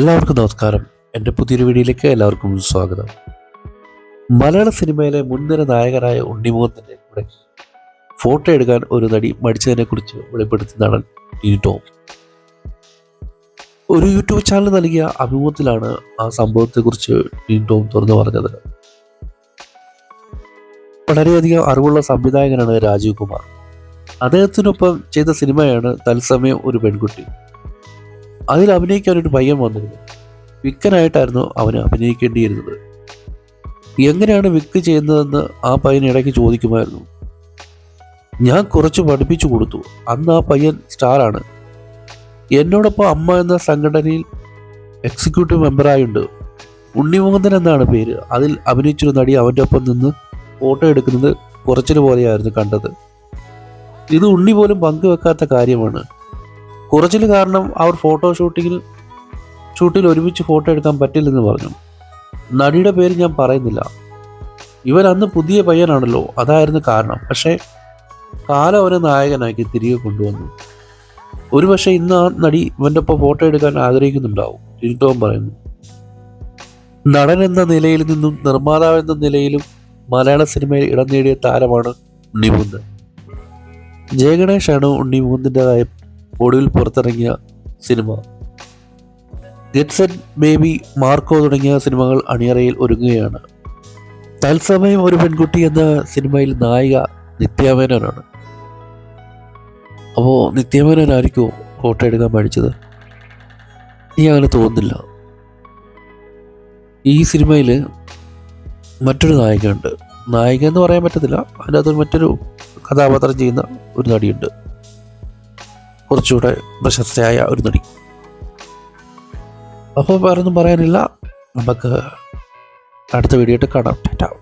എല്ലാവർക്കും നമസ്കാരം. എന്റെ പുതിയൊരു വീഡിയോയിലേക്ക് എല്ലാവർക്കും സ്വാഗതം. മലയാള സിനിമയിലെ മുൻനിര നായകനായ ഉണ്ണിമുഖത്തിന്റെ കൂടെ ഫോട്ടോ എടുക്കാൻ ഒരു നടി മടിച്ചതിനെക്കുറിച്ച് വെളിപ്പെടുത്തി നടൻ ടിനി ടോം. ഒരു യൂട്യൂബ് ചാനൽ നൽകിയ അഭിമുഖത്തിലാണ് ആ സംഭവത്തെക്കുറിച്ച് ടിനി ടോം തുറന്നു പറഞ്ഞത്. വളരെയധികം അറിവുള്ള സംവിധായകനാണ് രാജീവ് കുമാർ. അദ്ദേഹത്തിനൊപ്പം ചെയ്ത സിനിമയാണ് തത്സമയം ഒരു പെൺകുട്ടി. അതിൽ അഭിനയിക്കാൻ ഒരു പയ്യൻ വന്നിരുന്നു വിക്കനായിട്ടായിരുന്നു അവന് അഭിനയിക്കേണ്ടിയിരുന്നത്. എങ്ങനെയാണ് വിക്ക് ചെയ്യുന്നതെന്ന് ആ പയ്യൻ ഇടയ്ക്ക് ചോദിക്കുമായിരുന്നു. ഞാൻ കുറച്ച് പഠിപ്പിച്ചു കൊടുത്തു. അന്ന് ആ പയ്യൻ സ്റ്റാറാണ്. എന്നോടൊപ്പം അമ്മ എന്ന സംഘടനയിൽ എക്സിക്യൂട്ടീവ് മെമ്പറായുണ്ട്. ഉണ്ണിമുകുന്ദൻ എന്നാണ് പേര്. അതിൽ അഭിനയിച്ചൊരു നടി അവന്റെ ഒപ്പം നിന്ന് ഫോട്ടോ എടുക്കുന്നത് കുറച്ചിന് പോലെയായിരുന്നു കണ്ടത്. ഇത് ഉണ്ണി പോലും പങ്കുവെക്കാത്ത കാര്യമാണ്. കുറച്ചിൽ കാരണം അവർ ഫോട്ടോ ഷൂട്ടിങ്ങിൽ ഷൂട്ടിൽ ഒരുമിച്ച് ഫോട്ടോ എടുക്കാൻ പറ്റില്ലെന്ന് പറഞ്ഞു. നടിയുടെ പേര് ഞാൻ പറയുന്നില്ല. ഇവൻ അന്ന് പുതിയ പയ്യനാണല്ലോ അതായിരുന്നു കാരണം. പക്ഷേ കാലം അവനെ നായകനാക്കി തിരികെ കൊണ്ടുവന്നു. ഒരു പക്ഷേ ഇന്ന് ആ നടി ഇവന്റെ ഒപ്പം ഫോട്ടോ എടുക്കാൻ ആഗ്രഹിക്കുന്നുണ്ടാവും ടിനിട്ടോം പറയുന്നു. നടൻ എന്ന നിലയിൽ നിന്നും നിർമ്മാതാവ് എന്ന നിലയിലും മലയാള സിനിമയിൽ ഇടം നേടിയ താരമാണ് ഉണ്ണിമുകുന്ദൻ ജയഗണേഷാണ് ഉണ്ണിമുകുന്ദന്റെതായ ഒടുവിൽ പുറത്തിറങ്ങിയ cinema. Gets and baby Marco തുടങ്ങിയ സിനിമകൾ അണിയറയിൽ ഒരുങ്ങുകയാണ്. തത്സമയം ഒരു പെൺകുട്ടി എന്ന സിനിമയിൽ നായിക നിത്യാമേനോനാണ്. അപ്പോൾ നിത്യാമേനോനായിരിക്കുമോ ഫോട്ടോ എടുക്കാൻ പഠിച്ചത്? നീ അങ്ങനെ തോന്നുന്നില്ല. ഈ സിനിമയിൽ മറ്റൊരു നായികയുണ്ട്. നായിക എന്ന് പറയാൻ പറ്റത്തില്ല. അതിനകത്ത് മറ്റൊരു കഥാപാത്രം ചെയ്യുന്ന ഒരു നടിയുണ്ട്. കുറച്ചുകൂടെ പ്രശസ്തയായ ഒരു നടി. അപ്പോൾ വേറൊന്നും പറയാനില്ല. നമുക്ക് അടുത്ത വീഡിയോ ആയിട്ട് കാണാം. ടാറ്റ.